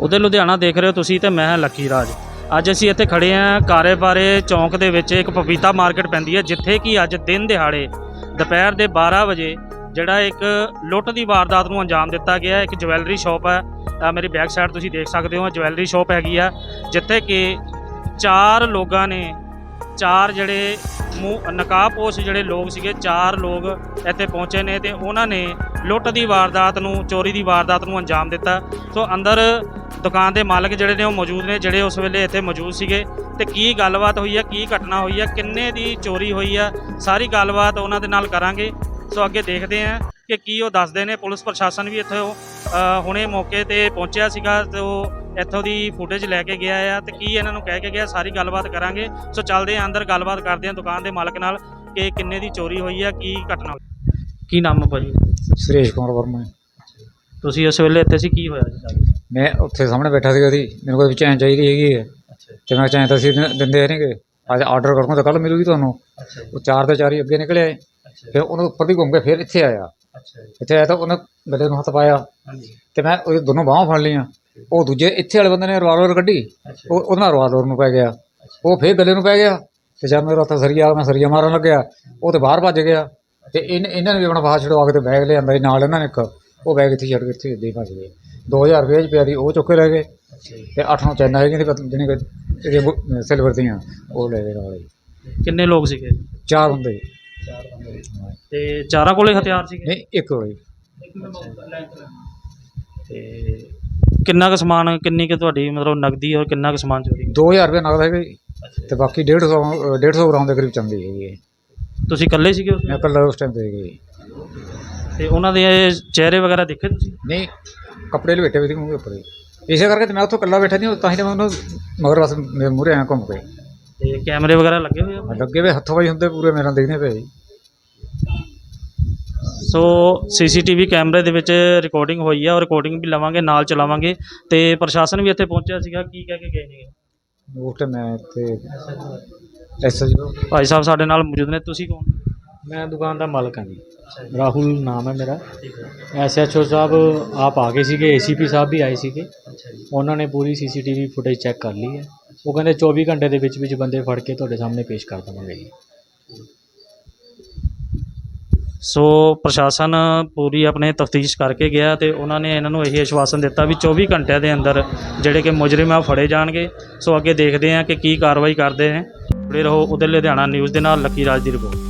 ਉਹਦੇ ਲੁਧਿਆਣਾ ਦੇਖ ਰਹੇ ਹੋ ਤੁਸੀਂ ਤੇ ਮੈਂ ਹਾਂ ਲੱਕੀ ਰਾਜ। ਅੱਜ ਅਸੀਂ ਇੱਥੇ ਖੜੇ ਆਂ ਕਾਰੇਬਾਰੇ ਚੌਂਕ ਦੇ ਵਿੱਚ, ਇੱਕ ਪਪੀਤਾ ਮਾਰਕੀਟ ਪੈਂਦੀ ਹੈ, ਜਿੱਥੇ ਕਿ ਅੱਜ ਦਿਨ ਦਿਹਾੜੇ, ਦੁਪਹਿਰ ਦੇ 12 ਵਜੇ ਜਿਹੜਾ ਇੱਕ ਲੁੱਟ ਦੀ ਵਾਰਦਾਤ ਨੂੰ ਅੰਜਾਮ ਦਿੱਤਾ ਗਿਆ ਇੱਕ ਜਵੈਲਰੀ ਸ਼ਾਪ ਹੈ। ਮੇਰੀ ਬੈਕ ਸਾਈਡ ਤੁਸੀਂ ਦੇਖ ਸਕਦੇ ਹੋ, ਜਵੈਲਰੀ ਸ਼ਾਪ ਹੈਗੀ ਆ, ਜਿੱਥੇ ਕਿ ਚਾਰ ਲੋਕਾਂ ਨੇ, ਚਾਰ ਜਿਹੜੇ ਮੂੰਹ, ਨਕਾਬਪੋਸ਼ ਜਿਹੜੇ ਲੋਕ ਸੀਗੇ, ਚਾਰ ਲੋਕ ਇੱਥੇ ਪਹੁੰਚੇ ਨੇ ਤੇ ਉਹਨਾਂ ਨੇ ਲੁੱਟ ਦੀ ਵਾਰਦਾਤ ਨੂੰ, ਚੋਰੀ ਦੀ ਵਾਰਦਾਤ ਨੂੰ ਅੰਜਾਮ ਦਿੱਤਾ। ਸੋ ਅੰਦਰ ਦੁਕਾਨ ਦੇ ਮਾਲਕ ਜਿਹੜੇ ਨੇ ਉਹ ਮੌਜੂਦ ਨੇ ਜਿਹੜੇ ਉਸ ਵੇਲੇ ਇੱਥੇ ਮੌਜੂਦ ਸੀਗੇ। ਤੇ ਕੀ ਗੱਲਬਾਤ ਹੋਈ ਹੈ ਕੀ ਘਟਨਾ ਹੋਈ ਹੈ ਕਿੰਨੇ ਦੀ ਚੋਰੀ ਹੋਈ ਆ ਸਾਰੀ ਗੱਲਬਾਤ ਉਹਨਾਂ ਦੇ ਨਾਲ ਕਰਾਂਗੇ। ਸੋ ਅੱਗੇ ਦੇਖਦੇ ਹਾਂ ਕਿ ਕੀ ਉਹ ਦੱਸਦੇ ਨੇ। ਪੁਲਿਸ ਪ੍ਰਸ਼ਾਸਨ ਵੀ ਇੱਥੇ ਹੁਣੇ ਮੌਕੇ ਤੇ ਪਹੁੰਚਿਆ ਸੀਗਾ ਤੇ ਉਹ ਇੱਥੋਂ ਦੀ ਫੁਟੇਜ ਲੈ ਕੇ ਗਿਆ ਆ ਤੇ ਕੀ ਇਹਨਾਂ ਨੂੰ ਕਹਿ ਕੇ ਗਿਆ ਸਾਰੀ ਗੱਲਬਾਤ ਕਰਾਂਗੇ। ਸੋ ਚੱਲਦੇ ਹਾਂ ਅੰਦਰ ਗੱਲਬਾਤ ਕਰਦੇ ਹਾਂ ਦੁਕਾਨ ਦੇ ਮਾਲਕ ਨਾਲ ਕਿ ਕਿੰਨੇ ਦੀ ਚੋਰੀ ਹੋਈ ਆ ਕੀ ਘਟਨਾ ਹੋਈ। ਕੀ ਨਾਮ ਹੈ ਭਾਜੀ? ਸੁਰੇਸ਼ ਕੁਮਾਰ ਵਰਮਾ। ਤੁਸੀਂ ਇਸ ਵੇਲੇ ਇੱਥੇ ਸੀ ਕੀ ਹੋਇਆ ਜੀ? ਮੈਂ ਉੱਥੇ ਸਾਹਮਣੇ ਬੈਠਾ ਸੀਗਾ ਉਹਦੀ ਮੈਨੂੰ ਕੋਈ ਚੈਨ ਚਾਹੀਦੀ ਹੈਗੀ ਹੈ। ਅੱਛਾ। ਤੇ ਮੈਂ ਚੈਨ ਤਾਂ ਅਸੀਂ ਦਿੰ- ਦਿੰਦੇ ਨਹੀਂਗੇ ਅੱਜ ਆਰਡਰ ਕਰੂੰਗਾ ਤਾਂ ਕੱਲ ਮਿਲੂਗੀ ਤੁਹਾਨੂੰ। ਅੱਛਾ ਉਹ ਚਾਰ ਦੇ ਚਾਰ ਹੀ ਅੱਗੇ ਨਿਕਲੇ ਆਏ। ਅੱਛਾ ਫਿਰ ਉਹਨੂੰ ਉੱਪਰ ਦੀ ਘੁੰਮ ਕੇ ਫਿਰ ਇੱਥੇ ਆਇਆ। ਅੱਛਾ ਇੱਥੇ ਆਇਆ ਤਾਂ ਉਹਨੇ ਗੱਲੇ ਨੂੰ ਹੱਥ ਪਾਇਆ। ਹਾਂਜੀ। ਤੇ ਮੈਂ ਉਹਦੀ ਦੋਨੋਂ ਬਾਹਾਂ ਫੜ ਲਈਆਂ। ਉਹ ਦੂਜੇ ਇੱਥੇ ਵਾਲੇ ਬੰਦੇ ਨੇ ਰਿਵਾਲਵਰ ਕੱਢੀ। ਅੱਛਾ। ਉਹ ਉਹਦੇ ਨਾਲ ਰਿਵਾਲਵਰ ਨੂੰ ਪੈ ਗਿਆ। ਉਹ ਫਿਰ ਗੱਲੇ ਨੂੰ ਪੈ ਗਿਆ। ਤੇ ਜਦ ਮੇਰਾ ਹੱਥ ਸਰੀਆ ਮੈਂ ਸਰੀਆ ਮਾਰਨ ਲੱਗਿਆ। ਉਹ ਤੇ ਬਾਹਰ ਭੱਜ ਗਿਆ। ਤੇ ਇਹਨ- ਇਹਨਾਂ ਨੇ ਵੀ ਆਪਣਾ ਬਾਹਰ ਛਡਵਾ ਕੇ ਤੇ ਬੈਗ ਲਿਆਂਦਾ ਸੀ ਨਾਲ ਇਹਨਾਂ ਨੇ ਇੱਕ। ਉਹ ਬੈਗ ਇੱਥੇ ਛੱਡ ਕੇ ਇੱਥੇ ਦੇ ਭੱਜ ਗਏ। 2000 ਰੁਪਏ ਚ ਪਿਆ ਦੀ ਉਹ ਚੁੱਕ ਕੇ ਲੈ ਗਏ। ਤੇ ਅੱਠ ਨੌ ਚੈਨਾਂ ਹੈਗੀਆਂ ਤੇ ਜਿਹਨੇ ਕਿ ਸਿਲਵਰ ਦੀਆਂ ਉਹ ਲੈ ਗਏ ਨਾਲ ਹੀ। ਕਿੰਨੇ ਲੋਕ ਸੀਗੇ? ਚਾਰ ਹੁੰਦੇ ਚਾਰ ਬੰਦੇ। ਤੇ ਚਾਰਾਂ ਕੋਲੇ ਹਥਿਆਰ ਸੀਗੇ? ਨਹੀਂ ਇੱਕ ਹੋਈ ਤੇ ਕਿੰਨਾ ਕੁ ਸਮਾਨ ਕਿੰਨੀ ਕੁ ਤੁਹਾਡੀ ਮਤਲਬ ਨਗਦੀ ਔਰ ਕਿੰਨਾ ਕੁ ਸਮਾਨ ਚੋਰੀ 2000 ਰੁਪਏ ਨਗਦ ਹੈਗਾ। ਜੀ। ਤੇ ਬਾਕੀ 150 150 ਗ੍ਰਾਮ ਦੇ ਕਰੀਬ ਚੰਦੀ ਹੈਗੀ। ਤੁਸੀਂ ਇਕੱਲੇ ਸੀਗੇ ਉਸ ਮੈਂ ਕੱਲਾ ਉਸ ਟਾਈਮ ਤੇ ਹੈਗੀ। ਤੇ ਉਹਨਾਂ ਦੇ ਚਿਹਰੇ ਵਗੈਰਾ ਦੇਖੇ ਤੁਸੀਂ? ਨਹੀਂ ਕੱਪੜੇ ਲਪੇਟੇ ਵੀ ਸੀ ਮੂੰਹ ਦੇ ਉੱਪਰ। ਹੀ। ਇਸੇ ਕਰਕੇ ਤੇ ਮੈਂ ਉੱਥੋਂ ਕੱਲਾ ਬੈਠਾ ਨਹੀਂ ਤਾਂ ਹੀ ਤਾਂ ਮੈਂ ਉਹਨੂੰ ਮਗਰ ਬਸ ਮੇਰੇ ਮੂਹਰੇ ਆਇਆ ਘੁੰਮ ਕੇ ਤੇ ਕੈਮਰੇ ਵਗੈਰਾ ਲੱਗੇ ਹੋਏ ਆ? ਲੱਗੇ ਵੇ ਹੱਥੋਂ ਵਾਈ ਹੁੰਦੇ ਪੂਰੇ ਮੇਰਾ ਦੇਖਦੇ ਪਏ ਜੀ ਸੋ ਸੀਸੀਟੀਵੀ ਕੈਮਰੇ ਦੇ ਵਿੱਚ ਰਿਕਾਰਡਿੰਗ ਹੋਈ ਆ ਔਰ ਰਿਕਾਰਡਿੰਗ ਵੀ ਲਵਾਂਗੇ ਨਾਲ ਚਲਾਵਾਂਗੇ। ਤੇ ਪ੍ਰਸ਼ਾਸਨ ਵੀ ਇੱਥੇ ਪਹੁੰਚਿਆ ਸੀਗਾ ਕੀ ਕਹਿ ਕੇ ਗਏ ਨੇ? ਉਸ ਟਾਈਮ ਮੈਂ ਤੇ ਐਸਐਸ ਭਾਈ ਸਾਹਿਬ ਸਾਡੇ ਨਾਲ ਮੌਜੂਦ ਨੇ ਤੁਸੀਂ ਕੌਣ? ਮੈਂ ਦੁਕਾਨ ਦਾ ਮਾਲਕ ਹਾਂ ਜੀ। ਰਾਹੁਲ ਨਾਮ ਹੈ ਮੇਰਾ। ਐਸਐਚਓ ਸਾਹਿਬ ਆਪ ਆ ਗਏ ਸੀਗੇ ਏਸੀਪੀ ਸਾਹਿਬ ਵੀ ਆਏ ਸੀਗੇ। ਅੱਛਾ ਜੀ ਉਹਨਾਂ ਨੇ ਪੂਰੀ ਸੀਸੀਟੀਵੀ ਫੁਟੇਜ ਚੈੱਕ ਕਰ ਲਈ ਹੈ। ਉਹ ਕਹਿੰਦੇ 24 ਘੰਟੇ ਦੇ ਵਿੱਚ ਵਿੱਚ ਬੰਦੇ ਫੜ ਕੇ ਤੁਹਾਡੇ ਸਾਹਮਣੇ ਪੇਸ਼ ਕਰ ਦੇਵਾਂਗੇ ਜੀ। ਸੋ ਪ੍ਰਸ਼ਾਸਨ ਪੂਰੀ ਆਪਣੇ ਤਫਤੀਸ਼ ਕਰਕੇ ਗਿਆ ਤੇ ਉਹਨਾਂ ਨੇ ਇਹਨਾਂ ਨੂੰ ਇਹ ਆਸ਼ਵਾਸਨ ਦਿੱਤਾ ਵੀ 24 ਘੰਟਿਆਂ ਦੇ ਅੰਦਰ ਜਿਹੜੇ ਕਿ ਮੁਜਰਮ ਆ ਉਹ ਫੜੇ ਜਾਣਗੇ। ਸੋ ਅੱਗੇ ਦੇਖਦੇ ਹਾਂ ਕਿ ਕੀ ਕਾਰਵਾਈ ਕਰਦੇ ਨੇ। ਜੁੜੇ ਰਹੋ ਉਧਰ ਲੁਧਿਆਣਾ ਨਿਊਜ਼ ਦੇ ਨਾਲ, ਲੱਕੀ ਰਾਜ ਦੀ ਰਿਪੋਰਟ।